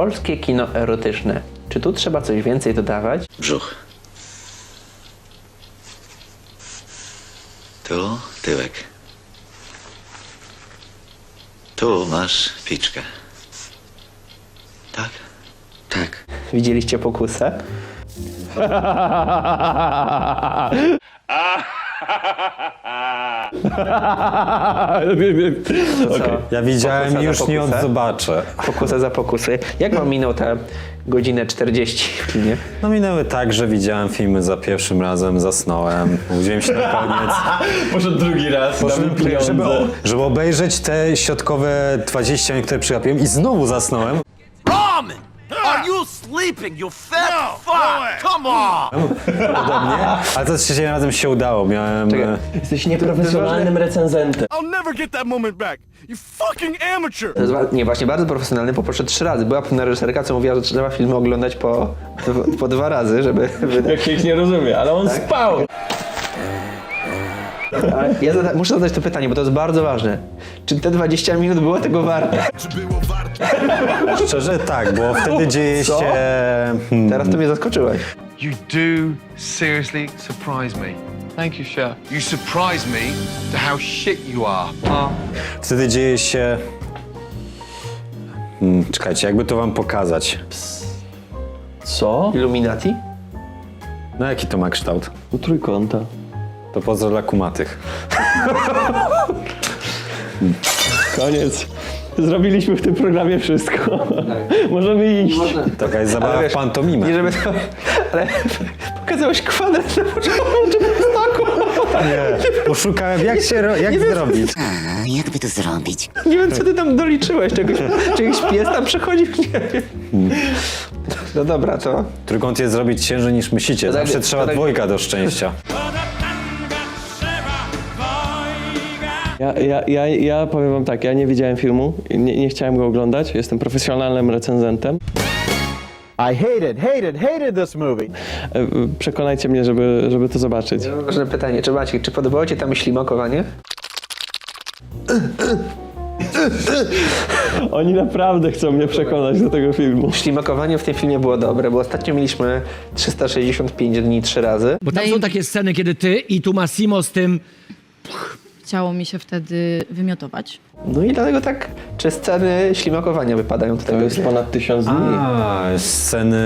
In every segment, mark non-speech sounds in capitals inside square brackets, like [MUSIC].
Polskie kino erotyczne. Czy tu trzeba coś więcej dodawać? Brzuch. Tu tyłek. Tu masz piczkę. Tak? Tak. Widzieliście pokusę? [LAUGHS] [LAUGHS] Co? Ja widziałem Pokusa za już nie pokusę? odzobaczę. Pokusę za pokusy. Jak wam minął tę godzinę 40 w kinie? No minęły tak, że widziałem filmy za pierwszym razem, zasnąłem, budziłem się na koniec. [LAUGHS] Poszedł drugi raz, Poszedłem, żeby, żeby obejrzeć te środkowe 20 minut, które przegapiłem i znowu zasnąłem. Ramen! Are you sleeping, you fat fuck? Come on! Podobnie, ale za trzecim razem się udało. Miałem... Czekaj. e, Jesteś nieprofesjonalnym recenzentem. I'll never get that moment back. You fucking amateur. To jest, wa- nie, właśnie bardzo profesjonalny, poszedł trzy razy. Była pewna reżyserka, co mówiła, że trzeba filmy oglądać po, [LAUGHS] po dwa razy, żeby. [LAUGHS] Jak się ich nie rozumie, ale on spał. Ja zada- muszę zadać to pytanie, bo to jest bardzo ważne. Czy te 20 minut było tego warte? Szczerze tak, bo wtedy dzieje Co? się... Hmm, Teraz to mnie zaskoczyłeś. You do seriously surprise me. Thank you, chef. You surprise me to how shit you are. wtedy dzieje się... Hmm, czekajcie, jakby to wam pokazać. Co? Illuminati? No jaki to ma kształt? U trójkąta. To pozdro dla kumatych. Koniec. Zrobiliśmy w tym programie wszystko. Możemy iść. Taka jest zabawa Ale wiesz, w pantomimę. Nie, żeby to... Ale [LAUGHS] pokazałeś kwadrat na początku stoku. Nie, poszukałem jak się ro... jak zrobić. Jakby to zrobić? Nie wiem, co ty tam doliczyłeś. Czegoś, czegoś pies tam przechodził, nie wiem. No dobra, to... Trójkąt jest zrobić ciężej niż myślicie. Tak- Zawsze trzeba tak- dwojga do szczęścia. Ja, ja, ja, ja powiem wam tak, ja nie widziałem filmu, nie, nie chciałem go oglądać, jestem profesjonalnym recenzentem. I hated, hated, hated this movie. E, Przekonajcie mnie, żeby, żeby to zobaczyć. Ważne pytanie. Czy Maciek, czy podobało ci tam ślimakowanie? [LAUGHS] Oni naprawdę chcą mnie przekonać do tego filmu. Ślimakowanie w tym filmie było dobre, bo ostatnio mieliśmy 365 dni trzy razy. Bo tam są takie sceny, kiedy ty i tu Massimo z tym Chciało mi się wtedy wymiotować. No i dlatego tak, czy sceny ślimakowania wypadają tutaj To jest ponad tysiąc dni. A, sceny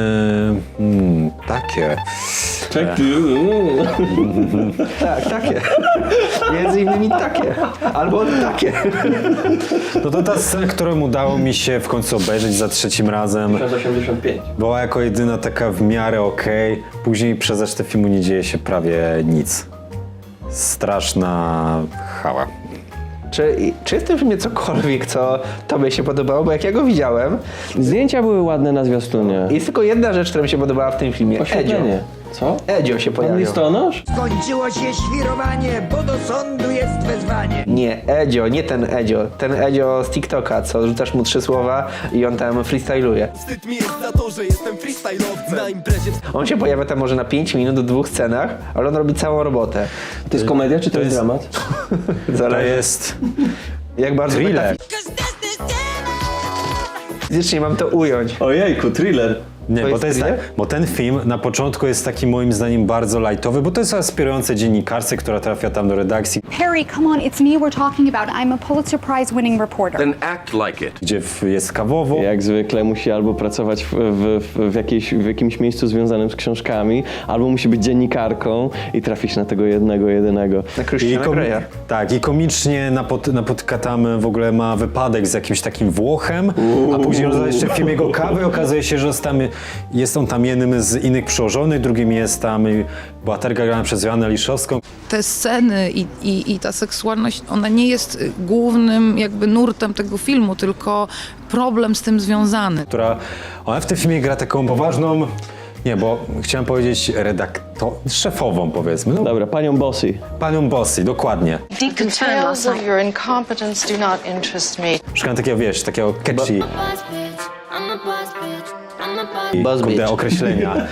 mm, takie. Tak. [LAUGHS] Tak, takie. Między innymi takie. Albo takie. No to ta scena, którą udało mi się w końcu obejrzeć za trzecim razem, 85. była jako jedyna taka w miarę okej. Później przez resztę filmu nie dzieje się prawie nic. Straszna chała. Czy, czy jest w tym filmie cokolwiek, co tobie się podobało? Bo jak ja go widziałem, Zdjęcia były ładne na zwiastunie. jest tylko jedna rzecz, która mi się podobała w tym filmie. Edzio. Co? Edzio się Pan pojawił. listonosz? Skończyło się świrowanie, bo do sądu jest wezwanie. Nie, Edzio, nie ten Edzio. Ten Edzio z TikToka, co rzucasz mu trzy słowa i on tam freestyluje. Wstyd mi jest za to, że jestem freestylowcem. Na imprezie On się pojawia tam może na 5 minut w dwóch scenach, ale on robi całą robotę. To jest komedia czy to, jest jest- dramat? [LAUGHS] To Zależy, jest jak bardzo thriller. Fizycznie mam to ująć. Ojejku, thriller. Nie, To bo jest to jest tak, bo ten film na początku jest taki moim zdaniem bardzo lightowy, bo to jest aspirujące dziennikarce, która trafia tam do redakcji, Harry, come on, it's me we're talking about. I'm a Pulitzer Prize winning reporter. Then act like it. gdzie w- jest kawowo. Jak zwykle musi albo pracować w, w, w, w, jakiejś, w jakimś miejscu związanym z książkami, albo musi być dziennikarką i trafić na tego jednego, jedynego. Na I Christiana komi- Greya. tak, i komicznie napot, napotyka tam w ogóle ma wypadek z jakimś takim Włochem, a później rozdaje jeszcze w filmie jego kawę i okazuje się, że tam, jest on tam jednym z innych przełożonych, drugim jest tam bohaterka grana przez Joannę Liszowską, Te sceny i, i, i ta seksualność, ona nie jest głównym jakby nurtem tego filmu, tylko problem z tym związany. która ona w tym filmie gra taką poważną, nie, bo chciałem powiedzieć redaktor, szefową powiedzmy, no, Dobra, panią Bossy. panią Bossy, dokładnie. Details of your incompetence do not interest me. Szukałem takiego, wiesz, takiego catchy Buzz kurde, określenia. [LAUGHS]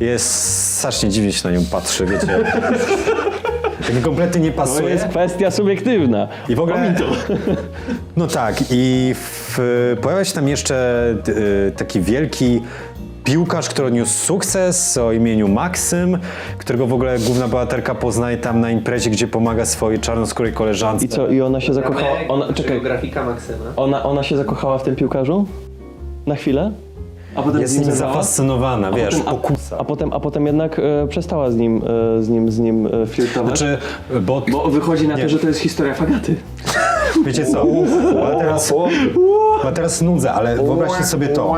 Jest strasznie dziwnie się na nią patrzy, wiecie. Tak kompletnie nie To pasuje. jest kwestia subiektywna. I w ogóle. [LAUGHS] No tak, i w, pojawia się tam jeszcze y, taki wielki piłkarz, który odniósł sukces o imieniu Maksym, którego w ogóle główna bohaterka poznaje tam na imprezie, gdzie pomaga swojej czarnoskórej koleżance. I co, i ona się zakochała... Ona, czekaj, grafika Maksyma. ona, ona się zakochała w tym piłkarzu? Na chwilę? A potem Jest z nim zafascynowana, wiesz, potem, pokusa. A, a, potem, a potem jednak e, przestała z nim, e, z nim, z nim e, flirtować. Znaczy, bo, Bo wychodzi na Nie. to, że to jest historia Fagaty. [LAUGHS] wiecie co, bo teraz, bo teraz nudzę, ale wyobraźcie sobie to.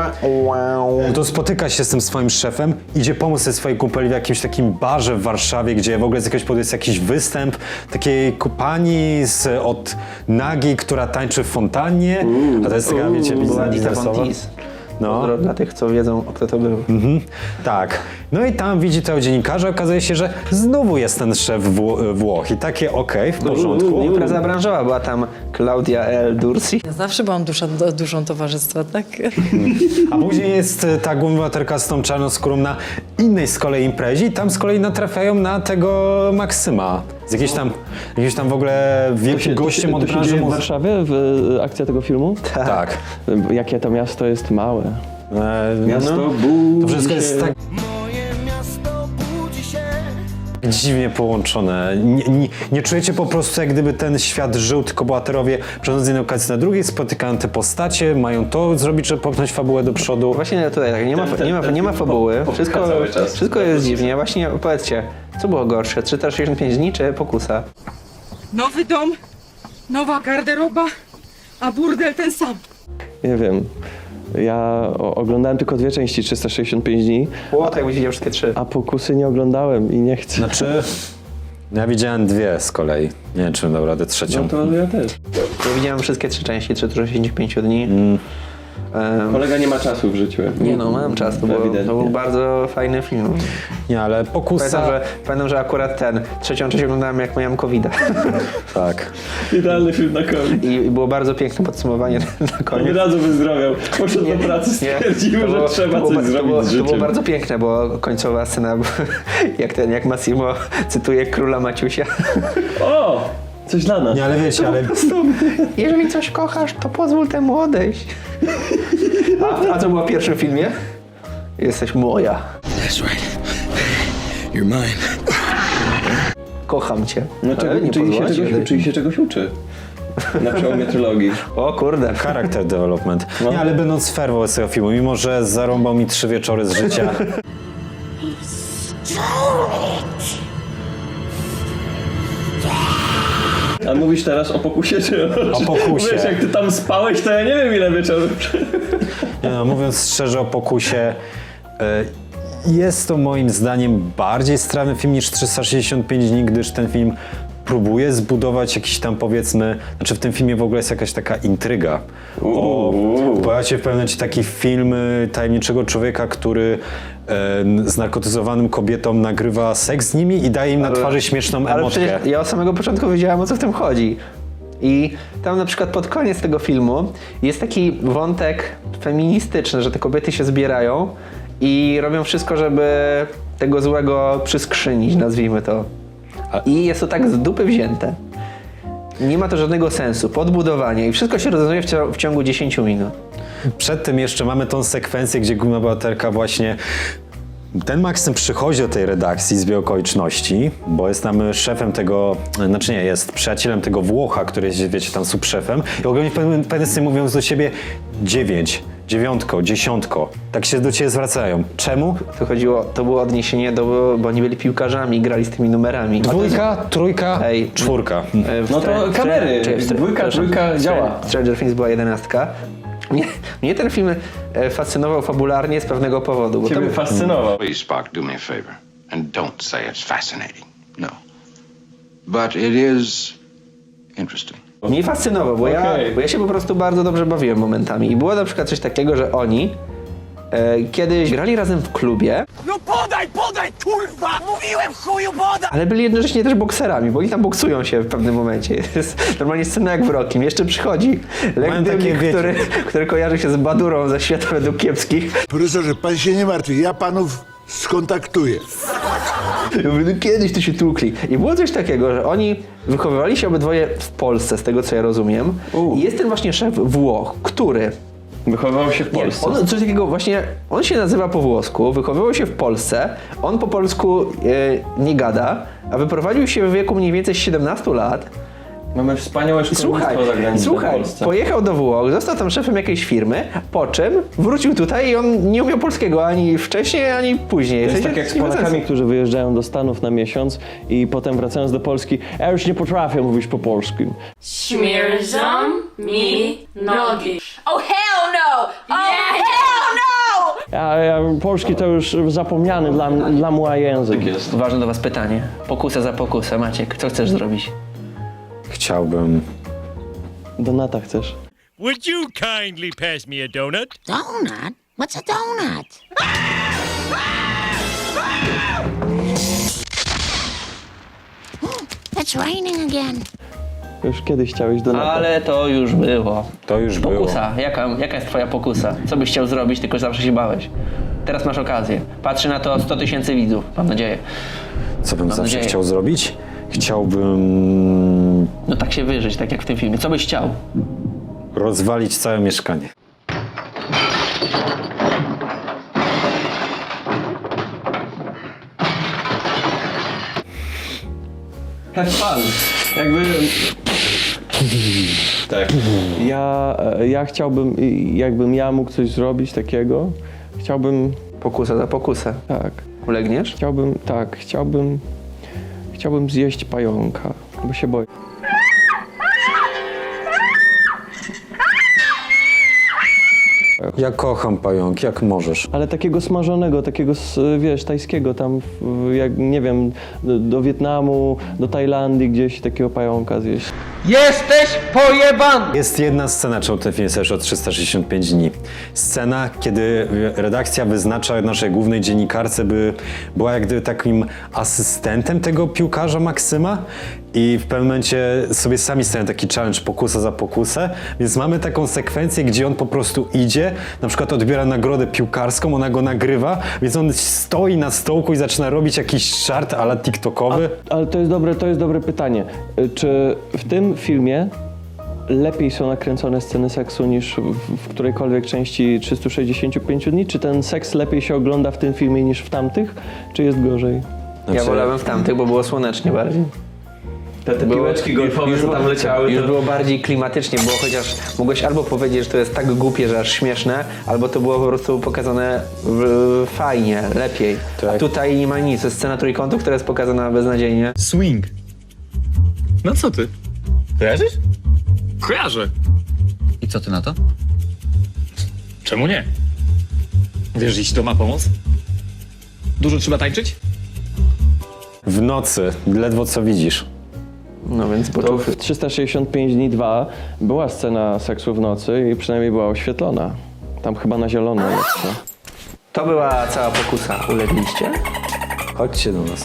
To spotyka się z tym swoim szefem, idzie pomóc tej swojej kumpeli w jakimś takim barze w Warszawie, gdzie w ogóle z jakiegoś powodu jest jakiś występ takiej pani z, od Nagi, która tańczy w fontannie, a to jest taka, wiecie, biznes- No. Pozdro Dla tych, co wiedzą, kto to był. Mhm, tak. No i tam widzi tego dziennikarza, okazuje się, że znowu jest ten szef Wło- Włoch i takie okej, w porządku. Impreza branżowa, była tam Claudia L. Dursi. Ja zawsze byłam dusza, duszą towarzystwa, tak? [LAUGHS] A później jest e, ta główna bohaterka z tą czarnoskórą na innej z kolei imprezie i tam z kolei natrafiają na tego Maksyma. Z jakiejś tam, jakimś tam w ogóle wielkim gościem to od się branży dzieje w Warszawie, w, e, akcja tego filmu? Tak. Jakie to miasto jest małe. E, Miasto no, budzi to wszystko się. jest tak dziwnie połączone. Nie, nie, nie czujecie po prostu jak gdyby ten świat żył, tylko bohaterowie przechodząc z jednej okazji na drugiej, spotykają te postacie, mają to zrobić, żeby popchnąć fabułę do przodu. Właśnie tutaj tak, nie ma, nie ma, nie ma fabuły, wszystko, wszystko jest dziwnie. Właśnie powiedzcie, co było gorsze, 365 dni czy pokusa? Nowy dom, nowa garderoba, a burdel ten sam. Nie wiem. Ja o, oglądałem tylko dwie części 365 dni, Było tak, jakbyś widział wszystkie trzy. a pokusy nie oglądałem i nie chcę. Znaczy, ja widziałem dwie z kolei. Nie wiem, czy dam radę trzecią. ja też. Ja widziałem wszystkie trzy części 365 dni. Kolega nie ma czasu w życiu. nie no, mam czas, to, było, to był bardzo fajny film. Nie, ale Pamiętam pokusa... że, pamiętam, że akurat ten, trzecią część oglądałem jak miałem covid [LAUGHS] Tak. Idealny film na koniec. I, I było bardzo piękne podsumowanie na koniec. razu wyzdrowiał. Poszedł do pracy, stwierdził, to że było- trzeba to było, coś to zrobić było, z To życiem. było bardzo piękne, bo końcowa scena, [LAUGHS] jak ten, jak Massimo cytuje króla Maciusia. O! Coś dla nas. Nie, ale wiecie, ale Jeżeli coś kochasz, to pozwól temu odejść. A, a co było w pierwszym filmie? Jesteś moja. That's right. You're mine. Kocham cię. No, Ale nie czyli, się pozwolę ci czegoś, odejść. czyli się czegoś uczy. Na przełomie trylogii. O kurde. Character development. Nie, ale będąc fair wobec tego filmu, mimo że zarąbał mi trzy wieczory z życia, [LAUGHS] A mówisz teraz o pokusie czy o... Pokusie. Wiesz, jak ty tam spałeś, to ja nie wiem ile wieczorów. nie no, mówiąc szczerze o pokusie, e, jest to moim zdaniem bardziej strawny film niż 365 dni, gdyż ten film próbuje zbudować jakiś tam powiedzmy, znaczy w tym filmie w ogóle jest jakaś taka intryga. O, pojawia się w pewnym momencie taki film y, tajemniczego człowieka, który e, z narkotyzowanym kobietą nagrywa seks z nimi i daje im na twarzy śmieszną Ale emotkę. przecież ja od samego początku wiedziałem o co w tym chodzi. I tam na przykład pod koniec tego filmu jest taki wątek feministyczny, że te kobiety się zbierają i robią wszystko, żeby tego złego przyskrzynić, nazwijmy to. I jest to tak z dupy wzięte. Nie ma to żadnego sensu. Podbudowanie i wszystko się rozwiązuje w, cia- w ciągu 10 minut. Przed tym jeszcze mamy tą sekwencję, gdzie główna bohaterka właśnie ten Maksym przychodzi do tej redakcji z okoliczności, bo jest tam szefem tego, znaczy nie, jest przyjacielem tego Włocha, który jest, wiecie, tam subszefem i ogólnie w pewnym pewnym sensie mówią do siebie dziewięć, dziewiątko, dziesiątko. Tak się do ciebie zwracają. Czemu? To chodziło, to było odniesienie do, bo oni byli piłkarzami grali z tymi numerami. Dwójka, trójka, Ej. czwórka. W No to kamery. Dwójka, trójka działa. Stranger Things była jedenastka. Mnie, mnie ten film e, fascynował fabularnie z pewnego powodu. Bo Ciebie tam, fascynował. Please, Spock, do me a favor. And don't say it's fascinating. No. But it is interesting. mnie fascynował, bo, ja, Okej. bo ja się po prostu bardzo dobrze bawiłem momentami. I było na przykład coś takiego, że oni e, kiedyś grali razem w klubie, No podaj, podaj, kurwa! Mówiłem chuju podaj! ale byli jednocześnie też bokserami, bo oni tam boksują się w pewnym momencie. [LAUGHS] Jest normalnie scena jak w Rokim. Jeszcze przychodzi Lech Mają Dymnik, który, który kojarzy się z Badurą ze świata według kiepskich. Profesorze, pan się nie martwi, ja panów skontaktuję. [LAUGHS] Ja mówię, no kiedyś to się tłukli. I było coś takiego, że oni wychowywali się obydwoje w Polsce, z tego co ja rozumiem. I jest ten właśnie szef Włoch, który Wychowywał się w nie, Polsce. on coś takiego właśnie, on się nazywa po włosku, wychowywał się w Polsce, on po polsku e, nie gada, a wyprowadził się w wieku mniej więcej 17 lat. Mamy wspaniałe Słuchaj, szkolnictwo zagraniczne słuchaj, pojechał do Włoch, został tam szefem jakiejś firmy, po czym wrócił tutaj i on nie umiał polskiego ani wcześniej, ani później. To jest tak jak z nie. Polakami, którzy wyjeżdżają do Stanów na miesiąc i potem wracając do Polski, ja już nie potrafię mówić po polsku. Śmierzą mi nogi. Oh hell Oh hell no! Ja, ja, polski to już zapomniany dla, dla mnie język jest. Ważne do was pytanie. Pokusa za pokusę. Maciek, co chcesz zrobić? Chciałbym... Donata chcesz? Would you kindly pass me a donut? Donut? What's a donut? [GASPS] It's raining again. Już kiedyś chciałeś Donata. Ale to już było. To już było. Pokusa. Jaka, jaka jest twoja pokusa? Co byś chciał zrobić, tylko zawsze się bałeś? Teraz masz okazję. Patrzy na to 100 tysięcy widzów, mam nadzieję. Co bym zawsze nadzieję. chciał zrobić? Chciałbym No tak się wyżyć, tak jak w tym filmie. Co byś chciał? rozwalić całe mieszkanie. Have fun. Jakby... [LAUGHS] Tak. Ja, e, ja chciałbym, jakbym ja mógł coś zrobić takiego, chciałbym, Pokusa za pokusę. tak, Ulegniesz? chciałbym, tak, chciałbym, chciałbym zjeść pająka, bo się boję. Ja kocham pająki, jak możesz. Ale takiego smażonego, takiego, wiesz, tajskiego tam, w- jak, nie wiem, do, do Wietnamu, do Tajlandii gdzieś takiego pająka zjeść. Jest jedna scena, czemu ten film jest już o 365 dni. Scena, kiedy redakcja wyznacza naszej głównej dziennikarce, by była jak gdyby takim asystentem tego piłkarza Maksyma i w pewnym momencie sobie sami stają taki challenge pokusa za pokusę, więc mamy taką sekwencję, gdzie on po prostu idzie, na przykład odbiera nagrodę piłkarską, ona go nagrywa, więc on stoi na stołku i zaczyna robić jakiś żart ala tiktokowy. Ale to jest dobre, to jest dobre pytanie. Y, Czy w tym filmie lepiej są nakręcone sceny seksu niż w, w którejkolwiek części 365 dni? Czy ten seks lepiej się ogląda w tym filmie niż w tamtych? Czy jest gorzej? Ja Znaczy- wolałem w tamtych, bo było słonecznie bardziej. Te, te piłeczki golfowe, już co tam leciały. Już to- było bardziej klimatycznie, było chociaż mogłeś albo powiedzieć, że to jest tak głupie, że aż śmieszne, albo to było po prostu pokazane w, fajnie, lepiej. A Tak. tutaj nie ma nic. To jest scena trójkątu, która jest pokazana beznadziejnie. Swing. No co ty? Kojarzysz? Kojarzę. I co ty na to? Czemu nie? Wiesz, jeśli to ma pomoc? Dużo trzeba tańczyć? W nocy, ledwo co widzisz. No więc To poczów. w 365 dni 2 była scena seksu w nocy i przynajmniej była oświetlona. Tam chyba na zielono jeszcze. To była cała pokusa. Ulegliście? Chodźcie do nas.